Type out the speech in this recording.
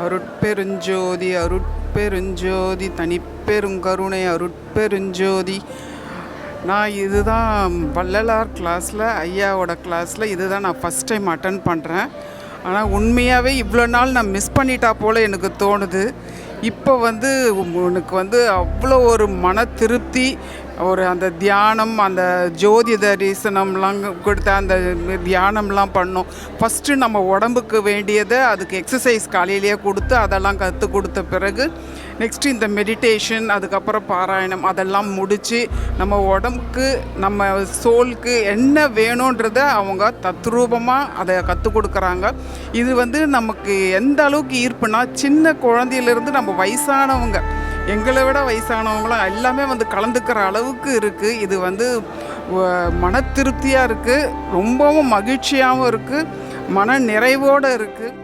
அருட்பெருஞ்சோதி அருட்பெருஞ்சோதி தனிப்பெருங்கருணை அருட்பெருஞ்சோதி. நான் இதுதான் வள்ளலார் கிளாஸில் ஐயாவோட கிளாஸில் இதுதான் நான் ஃபஸ்ட் டைம் அட்டன் பண்ணுறேன் ஆனால் உண்மையாகவே இவ்வளோ நாள் நான் மிஸ் பண்ணிட்டா போல் எனக்கு தோணுது. இப்போ வந்து உனக்கு வந்து அவ்வளோ ஒரு மன திருப்தி ஒரு அந்த தியானம் அந்த ஜோதி தரிசனம்லாம் கொடுத்த அந்த தியானம்லாம் பண்ணோம். ஃபஸ்ட்டு நம்ம உடம்புக்கு வேண்டியதை அதுக்கு எக்ஸசைஸ் காலையிலேயே கொடுத்து அதெல்லாம் கற்றுக் கொடுத்த பிறகு நெக்ஸ்ட்டு இந்த மெடிடேஷன் அதுக்கப்புறம் பாராயணம் அதெல்லாம் முடித்து நம்ம உடம்புக்கு நம்ம சோலுக்கு என்ன வேணுன்றத அவங்க தத்ரூபமாக அதை கற்றுக் கொடுக்குறாங்க. இது வந்து நமக்கு எந்த அளவுக்கு ஈர்ப்புனா சின்ன குழந்தையிலேருந்து நம்ம வயசானவங்க எங்களை விட வயசானவங்களும் எல்லாமே வந்து கலந்துக்கிற அளவுக்கு இருக்குது இது வந்து மன திருப்தியாக இருக்குது ரொம்பவும் மகிழ்ச்சியாகவும் இருக்குது மன நிறைவோடு இருக்குது